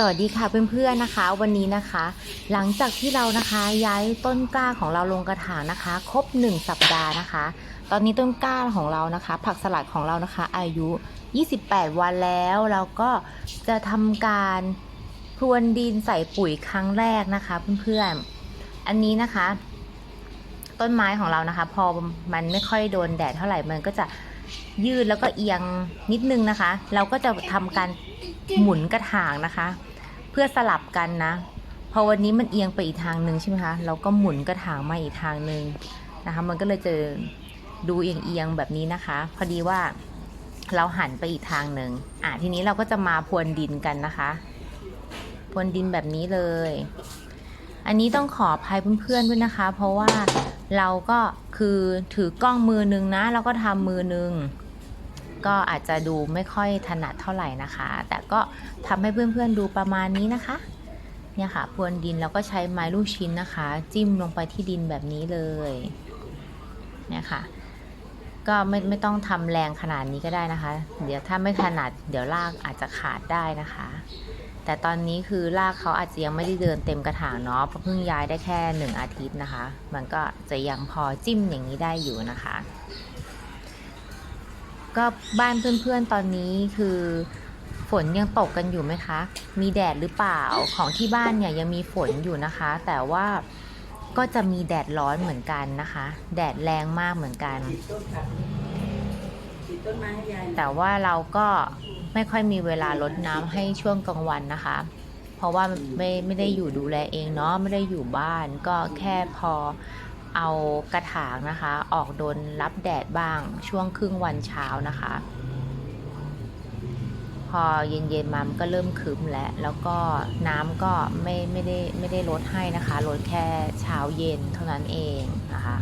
สวัสดีค่ะเพื่อนๆนะคะ วันนี้นะคะ หลังจากที่เรานะคะย้ายต้นกล้าของเราลงกระถางนะคะ ครบ 1 สัปดาห์นะคะ ตอนนี้ต้นกล้าของเรานะคะ ผักสลัดของเรานะคะ อายุ 28 วันแล้วเราก็จะทำการพรวนดินใส่ปุ๋ยครั้งแรกนะคะ เพื่อนๆ อันนี้นะคะ ต้นไม้ของเรานะคะ พอมันไม่ค่อยโดนแดดเท่าไหร่มันก็จะ ยืดแล้วก็เอียงนิดนึงนะคะ เราก็จะทำการหมุนกระถางนะคะ เพื่อสลับกันนะพอวันนี้มันเอียงไปอีกทางหนึ่งใช่ไหมคะเราก็หมุนกระถางมาอีกทางหนึ่งนะคะ มันก็เลยจะดูเอียงๆแบบนี้นะคะ พอดีว่าเราหันไปอีกทางหนึ่งอะทีนี้เราก็จะมาพรวนดินกันนะคะพรวนดินแบบนี้เลย อันนี้ต้องขออภัยเพื่อนๆด้วยนะคะ เพราะว่าเราก็คือถือกล้องมือนึงนะ แล้วก็ทำมือนึง ก็อาจจะดูไม่ค่อยถนัดเท่าไหร่นะคะ แต่ก็ทำให้เพื่อนๆดูประมาณนี้นะคะ เนี่ยค่ะพรวนดินแล้วก็ใช้ไม้ลูกชิ้นนะคะ จิ้มลงไปที่ดินแบบนี้เลยเนี่ยค่ะก็ไม่ไม่ต้องทำแรงขนาดนี้ก็ได้นะคะ เดี๋ยวถ้าไม่ถนัดเดี๋ยวรากอาจจะขาดได้นะคะ แต่ตอนนี้คือรากเขาอาจจะยังไม่ได้เดินเต็มกระถางเนาะเพราะเพิ่งย้ายได้แค่หนึ่งอาทิตย์นะคะ มันก็จะยังพอจิ้มอย่างนี้ได้อยู่นะคะ ก็บ้านเพื่อนๆตอนนี้คือฝนยังตกกันอยู่ไหมคะ มีแดดหรือเปล่า ของที่บ้านเนี่ยยังมีฝนอยู่นะคะ แต่ว่าก็จะมีแดดร้อนเหมือนกันนะคะ แดดแรงมากเหมือนกัน แต่ว่าเราก็ไม่ค่อยมีเวลารดน้ำให้ช่วงกลางวันนะคะ เพราะว่าไม่ไม่ได้อยู่ดูแลเองเนาะ ไม่ได้อยู่บ้าน ก็แค่พอ เอากระถางนะคะ ออกโดนรับแดดบ้างช่วงครึ่งวันเช้านะคะ พอเย็นๆมามันก็เริ่มคืมแล้ว แล้วก็น้ำก็ไม่ไม่ได้ไม่ได้ลดให้นะคะลดแค่เช้าเย็นเท่านั้นเองนะคะ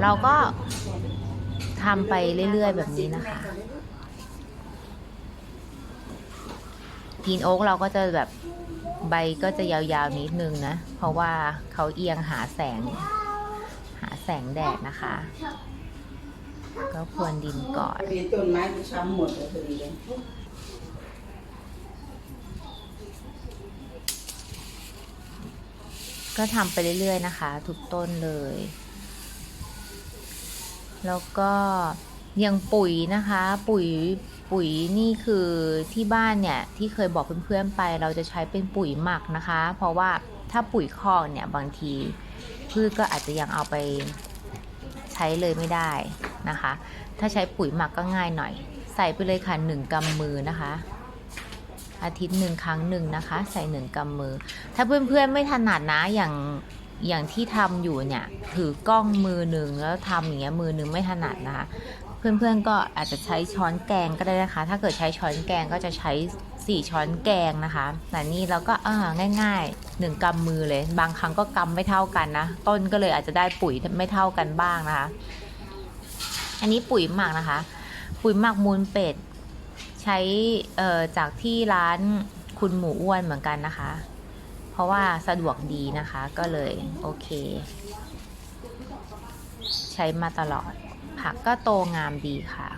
เราก็ทำไปเรื่อยๆแบบนี้นะคะกินโอ๊กเราก็จะแบบ ใบก็จะยาวๆนิดนึงนะ เพราะว่าเขาเอียงหาแสง หาแสงแดดนะคะ ก็พรวนดินก่อนพอดีต้นไม้มันช้ำหมดเลยพอดีเลยก็ทำไปเรื่อยๆนะคะ ทุกต้นเลย แล้วก็ อย่างปุ๋ยนะคะ ปุ๋ยปุ๋ยนี่คือที่บ้านเนี่ยที่เคยบอกเพื่อนๆไป เราจะใช้เป็นปุ๋ยหมักนะคะ เพราะว่าถ้าปุ๋ยคอกเนี่ยบางทีพืชก็อาจจะยังเอาไปใช้เลยไม่ได้นะคะ ถ้าใช้ปุ๋ยหมักก็ง่ายหน่อย ใส่ไปเลยค่ะหนึ่งกำมือนะคะ อาทิตย์หนึ่งครั้งหนึ่งนะคะ ใส่หนึ่งกำมือ ถ้าเพื่อนๆไม่ถนัดนะอย่างอย่างที่ทำอยู่เนี่ยถือกล้องมือหนึ่งแล้วทำอย่างเงี้ยมือหนึ่งไม่ถนัดนะคะ เพื่อนๆก็อาจจะใช้ช้อนแกงก็ได้นะคะ ถ้าเกิดใช้ช้อนแกงก็จะใช้ 4 ช้อนแกงนะคะแต่นี่เราก็เออง่ายๆ1กำมือเลย บางครั้งก็กำไม่เท่ากันนะ ต้นก็เลยอาจจะได้ปุ๋ยไม่เท่ากันบ้างนะคะ อันนี้ปุ๋ยหมักนะคะ ปุ๋ยหมักมูลเป็ด ใช้จากที่ร้านคุณหมูอ้วนเหมือนกันนะคะ เพราะว่าสะดวกดีนะคะก็เลยโอเค ใช้มาตลอด ผักก็โตงามดีค่ะ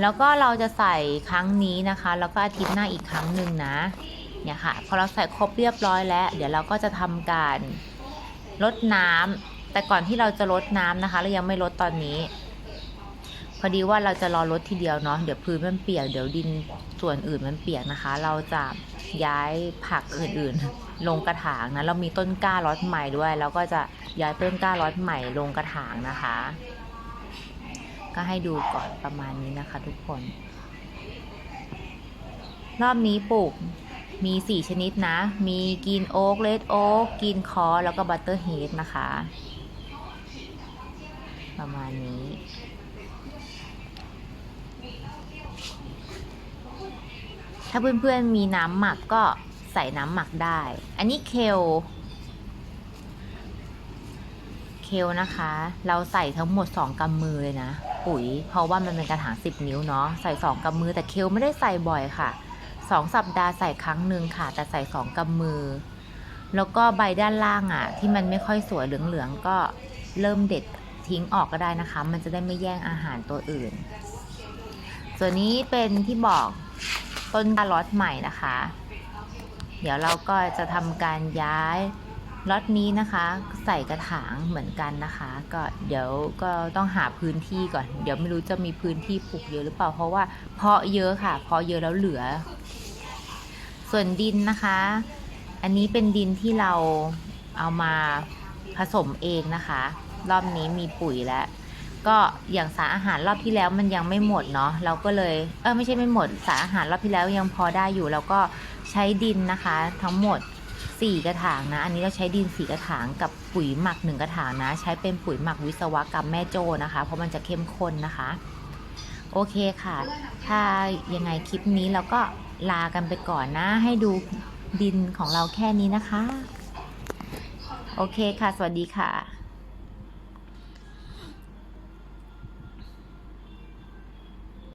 แล้วก็เราจะใส่ครั้งนี้นะคะ แล้วก็อาทิตย์หน้าอีกครั้งหนึ่งนะ เนี่ยค่ะ พอเราใส่ครบเรียบร้อยแล้ว เดี๋ยวเราก็จะทำการลดน้ำแต่ก่อนที่เราจะลดน้ำนะคะเรายังไม่ลดตอนนี้ พอดีว่าเราจะรอลดทีเดียวเนาะ เดี๋ยวพื้นมันเปียก เดี๋ยวดินส่วนอื่นมันเปียกนะคะ เราจะย้ายผักอื่นๆ ลงกระถางนะ เรามีต้นกล้าล็อตใหม่ด้วย แล้วก็จะย้ายต้นกล้าล็อตใหม่ลงกระถางนะคะ ก็ให้ดูก่อนประมาณนี้นะคะทุกคน รอบนี้ปลูกมี 4 ชนิดนะ มีกินโอ๊กเลดโอ๊กกินคอแล้วก็บัตเตอร์เฮดนะคะ ประมาณนี้ ถ้าเพื่อนๆมีน้ำหมักก็ใส่น้ำหมักได้ อันนี้เคลเคลนะคะ เราใส่ทั้งหมด 2กำมือเลยนะ ปุ๋ย เพราะว่ามันเป็นกระถาง 10 นิ้วเนาะใส่ 2กำมือแต่เคลไม่ได้ใส่บ่อยค่ะ 2 สัปดาห์ใส่ครั้งหนึ่งค่ะ แต่ใส่ 2กำมือ แล้วก็ใบด้านล่างอะ่ะ ที่มันไม่ค่อยสวยเหลืองๆก็เริ่มเด็ดทิ้งออกก็ได้นะคะ มันจะได้ไม่แย่งอาหารตัวอื่น ส่วนนี้เป็นที่บอกต้นกาล็อตใหม่นะคะ เดี๋ยวเราก็จะทำการย้าย ล็อตนี้นะคะใส่กระถางเหมือนกันนะคะ ก็เดี๋ยวก็ต้องหาพื้นที่ก่อน เดี๋ยวไม่รู้จะมีพื้นที่ปลูกเยอะหรือเปล่าเพราะว่าเพาะเยอะค่ะ เพาะเยอะแล้วเหลือ ส่วนดินนะคะ อันนี้เป็นดินที่เราเอามาผสมเองนะคะ รอบนี้มีปุ๋ยแล้วก็อย่างสารอาหารรอบที่แล้วมันยังไม่หมดเนาะเราก็เลยเออไม่ใช่ไม่หมดสารอาหารรอบที่แล้วยังพอได้อยู่ แล้วก็ใช้ดินนะคะ ทั้งหมด 4 กระถางนะ อันนี้เราใช้ดินสีกระถางกับปุ๋ยหมักหนึ่งกระถางนะ ใช้เป็นปุ๋ยหมักวิศวกรรมแม่โจ้นะคะ เพราะมันจะเข้มข้นนะคะ โอเคค่ะ ถ้ายังไงคลิปนี้เราก็ลากันไปก่อนนะ ให้ดูดินของเราแค่นี้นะคะ โอเคค่ะ สวัสดีค่ะ